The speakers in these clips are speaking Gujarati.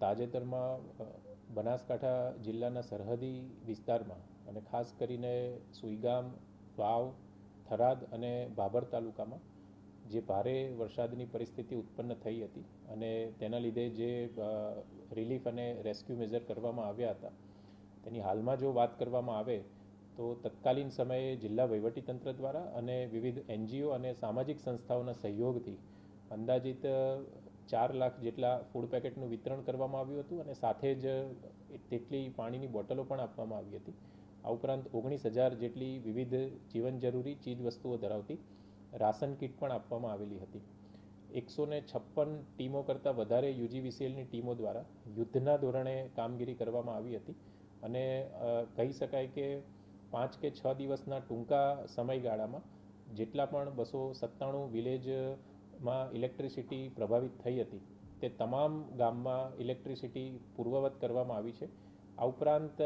તાજેતરમાં બનાસકાંઠા જિલ્લાના સરહદી વિસ્તારમાં અને ખાસ કરીને સુઈગામ, વાવ, થરાદ અને ભાભર તાલુકામાં જે ભારે વરસાદની પરિસ્થિતિ ઉત્પન્ન થઈ હતી અને તેના લીધે જે રિલીફ અને રેસ્ક્યુ મેજર કરવામાં આવ્યા હતા, તેની હાલમાં જો વાત કરવામાં આવે, તો તત્કાલીન સમયે જિલ્લા વહીવટીતંત્ર દ્વારા અને વિવિધ એનજીઓ અને સામાજિક સંસ્થાઓના સહયોગથી અંદાજિત ચાર લાખ જેટલા ફૂડ પેકેટનું વિતરણ કરવામાં આવ્યું હતું અને સાથે જ તેટલી પાણીની બોટલો પણ આપવામાં આવી હતી. આ ઉપરાંત ઓગણીસ હજાર જેટલી વિવિધ જીવન જરૂરી ચીજ વસ્તુઓ ધરાવતી રાશન કીટ પણ આપવામાં આવેલી હતી. એકસો ને છપ્પન ટીમો કરતાં વધારે યુજીવીસીએલની ટીમો દ્વારા યુદ્ધના ધોરણે કામગીરી કરવામાં આવી હતી અને કહી શકાય કે પાંચ કે છ દિવસના ટૂંકા સમયગાળામાં જેટલા પણ બસો સત્તાણું વિલેજમાં ઇલેક્ટ્રિસિટી પ્રભાવિત થઈ હતી, તે તમામ ગામમાં ઇલેક્ટ્રિસિટી પૂર્વવત કરવામાં આવી છે. આ ઉપરાંત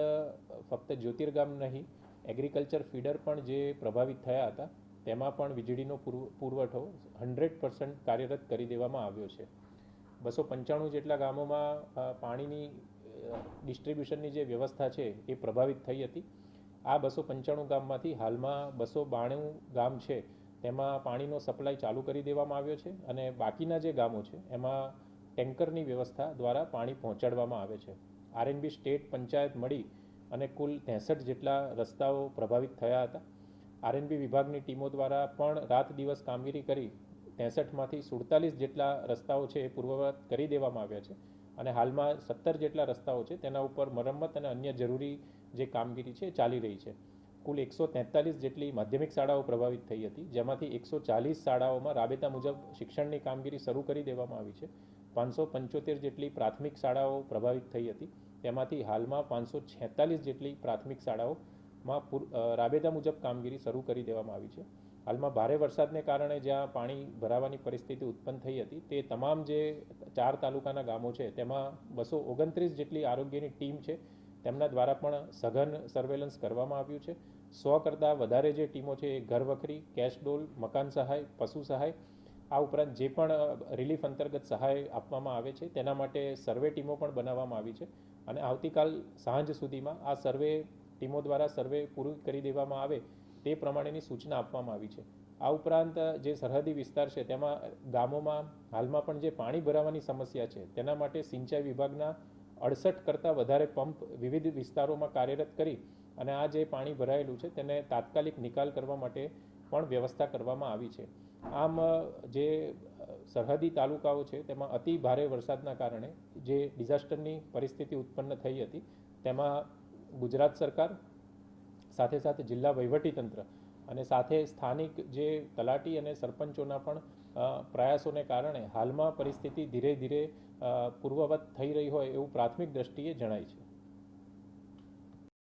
ફક્ત જ્યોતિર્ગામ નહીં, એગ્રીકલ્ચર ફીડર પણ જે પ્રભાવિત થયા હતા, તેમાં પણ વીજળીનો પુરવ- પુરવઠો હંડ્રેડ પર્સન્ટ કાર્યરત કરી દેવામાં આવ્યો છે. બસો પંચાણું જેટલા ગામોમાં પાણીની ડિસ્ટ્રીબ્યુશનની જે વ્યવસ્થા છે, એ પ્રભાવિત થઈ હતી. આ બસો પંચાણું ગામમાંથી હાલમાં બસો બાણું ગામ છે તેમાં પાણીનો સપ્લાય ચાલુ કરી દેવામાં આવ્યો છે અને બાકીના જે ગામો છે, એમાં ટેન્કરની વ્યવસ્થા દ્વારા પાણી પહોંચાડવામાં આવે છે. આરએનબી સ્ટેટ પંચાયત મળી અને કુલ ત્રેસઠ જેટલા રસ્તાઓ પ્રભાવિત થયા હતા. આરએનબી વિભાગની ટીમો દ્વારા પણ રાત દિવસ કામગીરી કરી ત્રેસઠમાંથી સુડતાલીસ જેટલા રસ્તાઓ છે એ પૂર્વવત કરી દેવામાં આવ્યા છે અને હાલમાં સત્તર જેટલા રસ્તાઓ છે તેના ઉપર મરમ્મત અને અન્ય જરૂરી જે કામગીરી છે ચાલી રહી છે. કુલ એકસો તેતાલીસ જેટલી માધ્યમિક શાળાઓ પ્રભાવિત થઈ હતી. જેમાંથી એકસો ચાલીસ શાળાઓમાં રાબેતા મુજબ શિક્ષણની કામગીરી શરૂ કરી દેવામાં આવી છે. પાંચસો પંચોતેર જેટલી પ્રાથમિક શાળાઓ પ્રભાવિત થઈ હતી. તેમાંથી હાલમાં પાંચસો છેતાલીસ જેટલી પ્રાથમિક શાળાઓમાં પૂર- રાબેતા મુજબ કામગીરી શરૂ કરી દેવામાં આવી છે. હાલમાં ભારે વરસાદને કારણે જ્યાં પાણી ભરાવાની પરિસ્થિતિ ઉત્પન્ન થઈ હતી, તે તમામ જે ચાર તાલુકાના ગામો છે, તેમાં બસો ઓગણત્રીસ જેટલી આરોગ્યની ટીમ છે, તેમના દ્વારા પણ સઘન સર્વેલન્સ કરવામાં આવ્યું છે. સો કરતાં વધારે જે ટીમો છે, એ ઘર વખરી કેશ ડોલ મકાન સહાય, પશુ સહાય, આ ઉપરાંત જે પણ રિલીફ અંતર્ગત સહાય આપવામાં આવે છે, તેના માટે સર્વે ટીમો પણ બનાવવામાં આવી છે અને આવતીકાલ સાંજ સુધીમાં આ સર્વે ટીમો દ્વારા સર્વે પૂરું કરી દેવામાં આવે તે પ્રમાણેની સૂચના આપવામાં આવી છે. આ ઉપરાંત જે સરહદી વિસ્તાર છે, તેમાં ગામોમાં હાલમાં પણ જે પાણી ભરાવાની સમસ્યા છે, તેના માટે સિંચાઈ વિભાગના અડસઠ કરતાં વધારે પંપ વિવિધ વિસ્તારોમાં કાર્યરત કરી અને આ જે પાણી ભરાયેલું છે, તેને તાત્કાલિક નિકાલ કરવા માટે પણ વ્યવસ્થા કરવામાં આવી છે. આમ, જે સરહદી તાલુકાઓ છે, તેમાં અતિ ભારે વરસાદના કારણે જે ડિઝાસ્ટરની પરિસ્થિતિ ઉત્પન્ન થઈ હતી, તેમાં ગુજરાત સરકાર, સાથે સાથે જિલ્લા વહીવટીતંત્ર અને સાથે સ્થાનિક જે તલાટી અને સરપંચોના પણ પ્રયાસોને કારણે હાલમાં પરિસ્થિતિ ધીરે ધીરે પૂર્વવત થઈ રહી હોય એવું પ્રાથમિક દ્રષ્ટિએ જણાય છે.